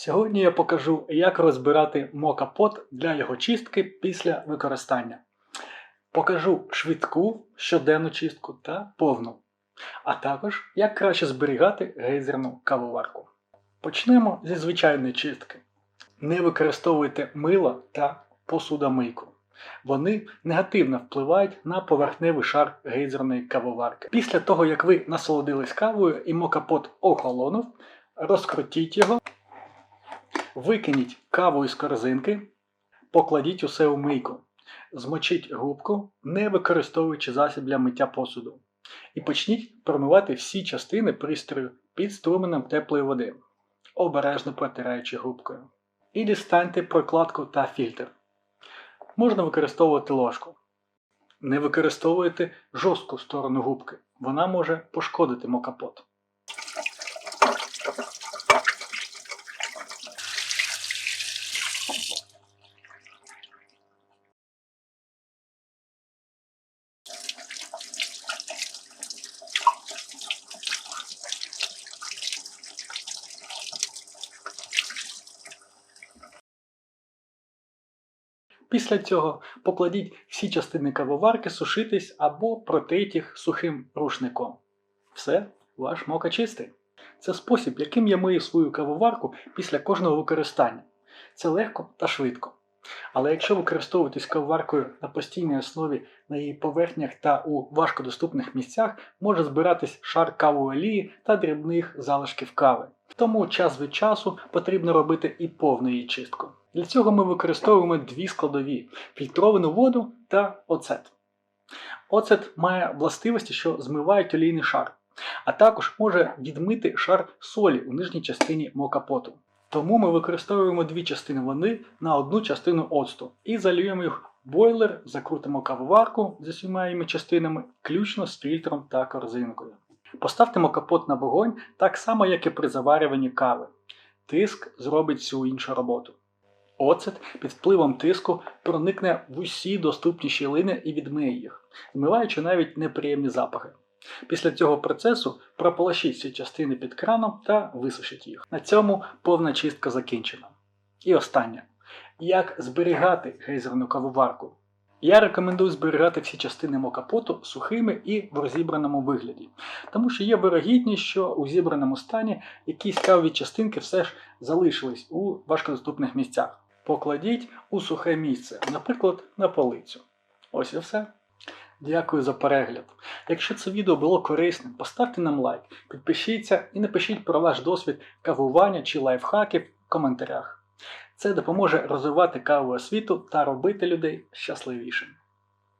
Сьогодні я покажу, як розбирати мокапот для його чистки після використання. Покажу швидку щоденну чистку та повну, а також як краще зберігати гейзерну кавоварку. Почнемо зі звичайної чистки. Не використовуйте мило та посудомийку. Вони негативно впливають на поверхневий шар гейзерної кавоварки. Після того, як ви насолодились кавою і мокапот охолонув, розкрутіть його, викиніть каву із корзинки, покладіть усе у мийку, змочіть губку, не використовуючи засіб для миття посуду. І почніть промивати всі частини пристрою під струменем теплої води, обережно протираючи губкою. І дістаньте прокладку та фільтр. Можна використовувати ложку. Не використовуйте жорстку сторону губки, вона може пошкодити мокапот. Після цього покладіть всі частини кавоварки сушитись або протріть їх сухим рушником. Все, ваш мока чистий. Це спосіб, яким я мию свою кавоварку після кожного використання. Це легко та швидко. Але якщо використовуватись кавоваркою на постійній основі на її поверхнях та у важкодоступних місцях, може збиратись шар кавової олії та дрібних залишків кави. Тому час від часу потрібно робити і повну її чистку. Для цього ми використовуємо дві складові фільтровану воду та оцет. Оцет має властивості, що змивають олійний шар, а також може відмити шар солі у нижній частині мокапоту. Тому ми використовуємо дві частини води на одну частину оцту і залюємо їх в бойлер, закрутимо кавоварку з усіма її частинами, включно з фільтром та корзинкою. Поставте мокапот на вогонь так само, як і при заварюванні кави. Тиск зробить всю іншу роботу. Оцет під впливом тиску проникне в усі доступні щілини і відмиє їх, змиваючи навіть неприємні запахи. Після цього процесу прополощіть всі частини під краном та висушіть їх. На цьому повна чистка закінчена. І останнє. Як зберігати гейзерну кавоварку? Я рекомендую зберігати всі частини мокапоту сухими і в розібраному вигляді, тому що є вирогідність, що у зібраному стані якісь кавові частинки все ж залишились у важкодоступних місцях. Покладіть у сухе місце, наприклад, на полицю. Ось і все. Дякую за перегляд. Якщо це відео було корисним, поставте нам лайк, підпишіться і напишіть про ваш досвід кавування чи лайфхаків в коментарях. Це допоможе розвивати кавову освіту та робити людей щасливішими.